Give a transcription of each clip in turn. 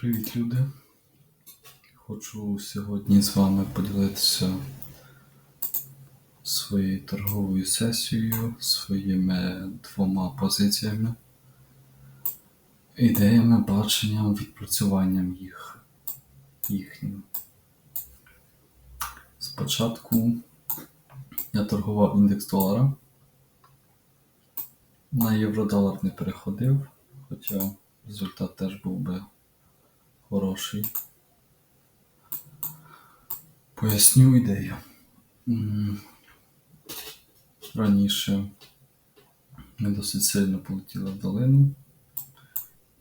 Привіт, люди! Хочу сьогодні з вами поділитися своєю торговою сесією, своїми двома позиціями, ідеями, баченням, відпрацюванням їх їхнім. Спочатку я торгував індекс долара. На євро-долар не переходив, хоча результат теж був би хороший. Поясню ідею. Раніше ми досить сильно полетіли в долину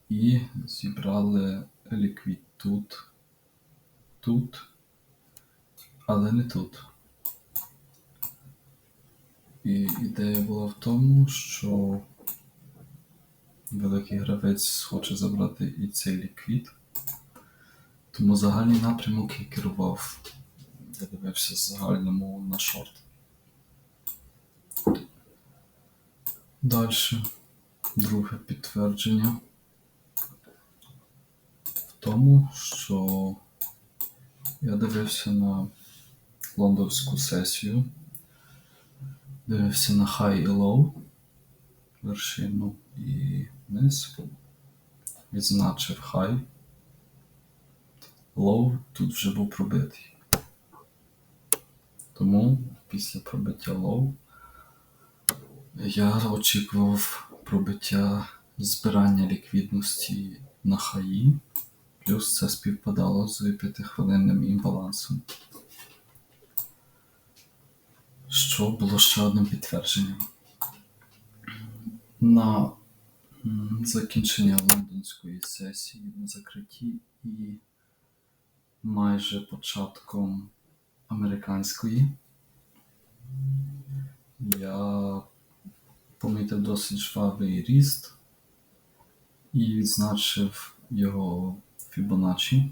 і зібрали ліквід тут, тут, але не тут. І ідея була в тому, що великий гравець хоче забрати і цей ліквід. Тому загальний напрямок я керував. Я дивився загальному на шорт. Далі. Друге підтвердження. В тому, що я дивився на лондонську сесію. Дивився на high і low, вершину і низ. Відзначив high. Low тут вже був пробитий. Тому після пробиття low я очікував пробиття збирання ліквідності на хаї, плюс це співпадало з 5-хвилинним імбалансом. Що було ще одним підтвердженням. На закінчення лондонської сесії на закритті і майже початком американської я помітив досить жвавий ріст і відзначив його Fibonacci.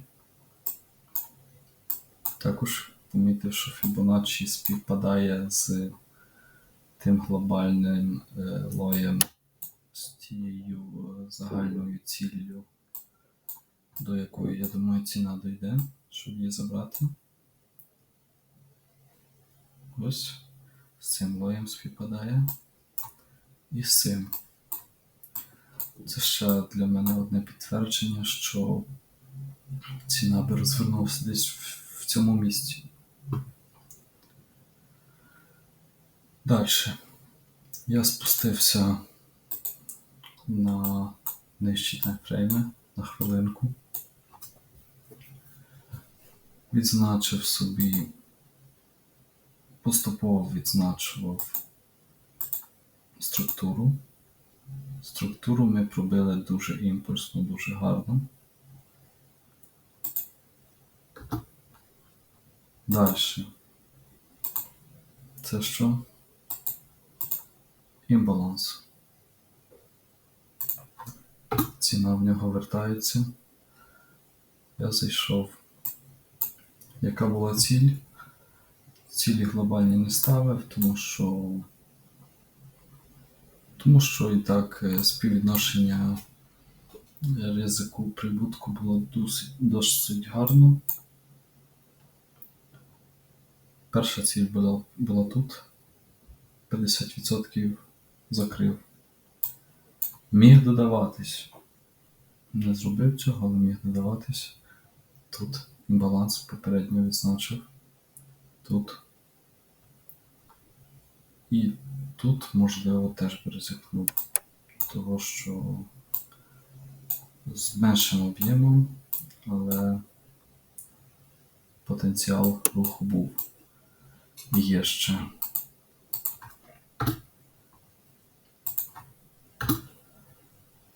Також помітив, що Fibonacci співпадає з тим глобальним е, лоєм, з тією е, загальною ціллю, до якої, я думаю, ціна дойде, щоб її забрати. Ось з цим лоєм співпадає. І з цим. Це ще для мене одне підтвердження, що ціна би розвернулася десь в цьому місці. Далі. Я спустився на нижчі таймфрейми на хвилинку. Відзначив собі, поступово відзначував структуру. Структуру ми пробили дуже імпульсно, дуже гарно. Далі. Це що? Імбаланс. Ціна в нього вертається. Я зайшов. Яка була ціль? Цілі глобальні не ставив, тому що тому що і так е, співвідношення ризику прибутку було досить, досить гарно. Перша ціль була, була тут. 50% закрив. Міг додаватись. Не зробив цього, але міг додаватись. Тут баланс попередньо відзначив. Тут. І тут, можливо, теж би ризикнув. Того, що з меншим об'ємом, але потенціал руху був. Є ще.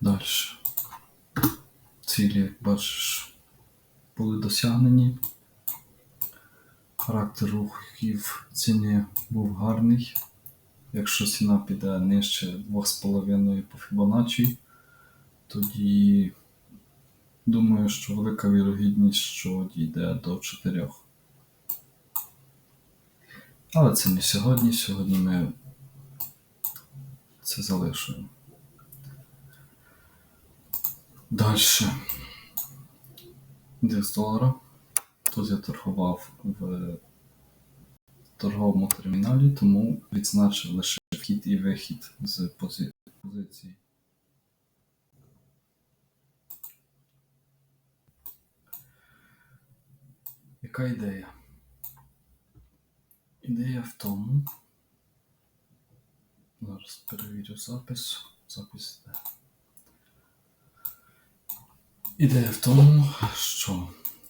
Далі. Цілі, як бачиш, були досягнені. Характер рухів ціни був гарний. Якщо ціна піде нижче 2,5 по Fibonacci, тоді думаю, що велика вірогідність, що дійде до 4. Але це не сьогодні. Сьогодні ми це залишуємо. Дальше. 10 доларів. Тут я торгував в торговому терміналі, тому відзначив лише вхід і вихід з пози... позиції. Яка ідея? Ідея в тому. Зараз перевірю запис. Запис іде. Ідея в тому, що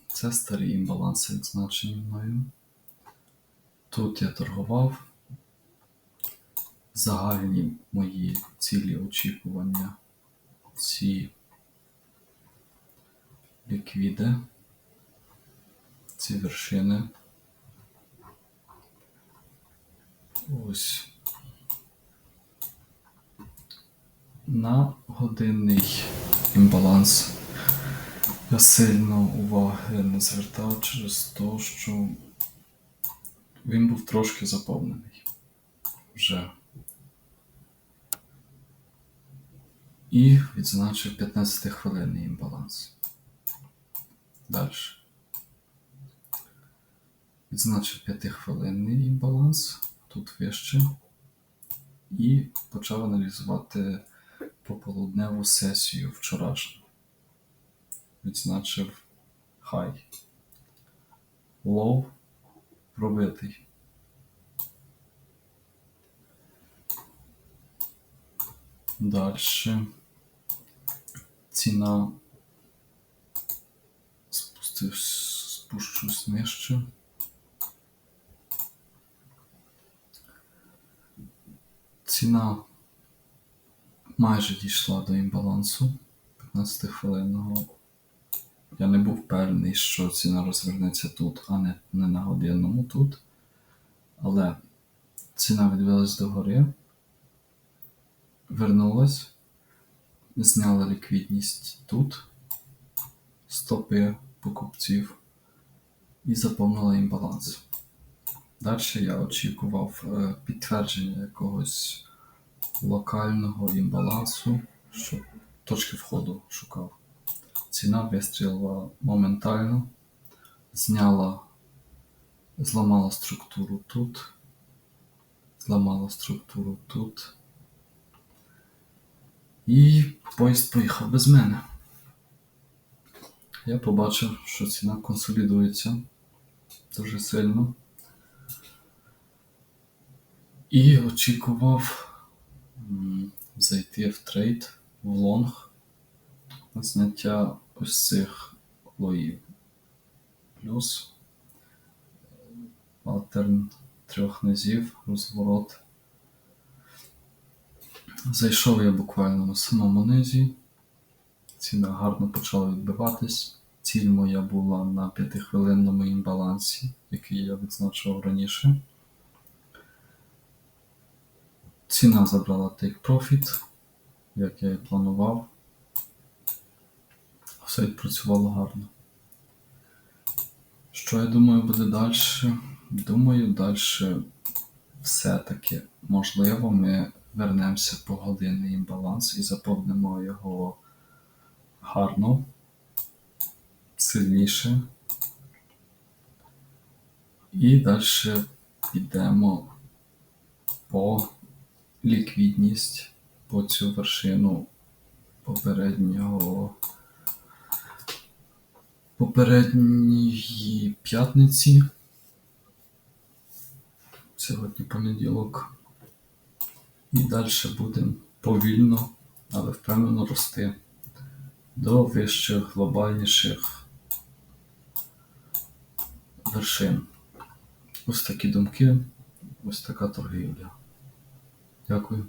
це старі імбаланси відзначені мною. Тут я торгував. Загальні мої цілі очікування. Ці ліквіди, ці вершини. Ось. На годинний імбаланс я сильно уваги не звертав через те, що він був трошки заповнений вже. І відзначив 15-хвилинний імбаланс. Далі. Відзначив 5-хвилинний імбаланс, тут вище. І почав аналізувати пополудневу сесію вчорашню. Відзначив хай. Лоу пробитий. Дальше ціна спустив, спущусь нижче. Ціна майже дійшла до імбалансу 15-хвилинного. Я не був впевнений, що ціна розвернеться тут, а не, не на годинному тут. Але ціна відвелась догори, вернулась, зняла ліквідність тут, стопи покупців і заповнила імбаланс. Далі я очікував е, підтвердження якогось локального імбалансу, що точки входу шукав. Ціна вистрілила моментально, зняла, зламала структуру тут, зламала структуру тут. І поїзд поїхав без мене. Я побачив, що ціна консолідується дуже сильно. І очікував зайти в трейд в лонг на зняття ось цих лоїв. Плюс паттерн трьох низів, розворот. Зайшов я буквально на самому низі. Ціна гарно почала відбиватись. Ціль моя була на 5-хвилинному імбалансі, який я відзначив раніше. Ціна забрала take profit, як я і планував. Все відпрацювало гарно. Що я думаю буде далі? Думаю, далі все-таки можливо ми вернемося по годинний імбаланс і заповнимо його гарно, сильніше. І далі підемо по ліквідність по цю вершину попереднього попередньої п'ятниці. Сьогодні понеділок. І далі будемо повільно, але впевнено рости до вищих глобальніших вершин. Ось такі думки, ось така торгівля. Дякую.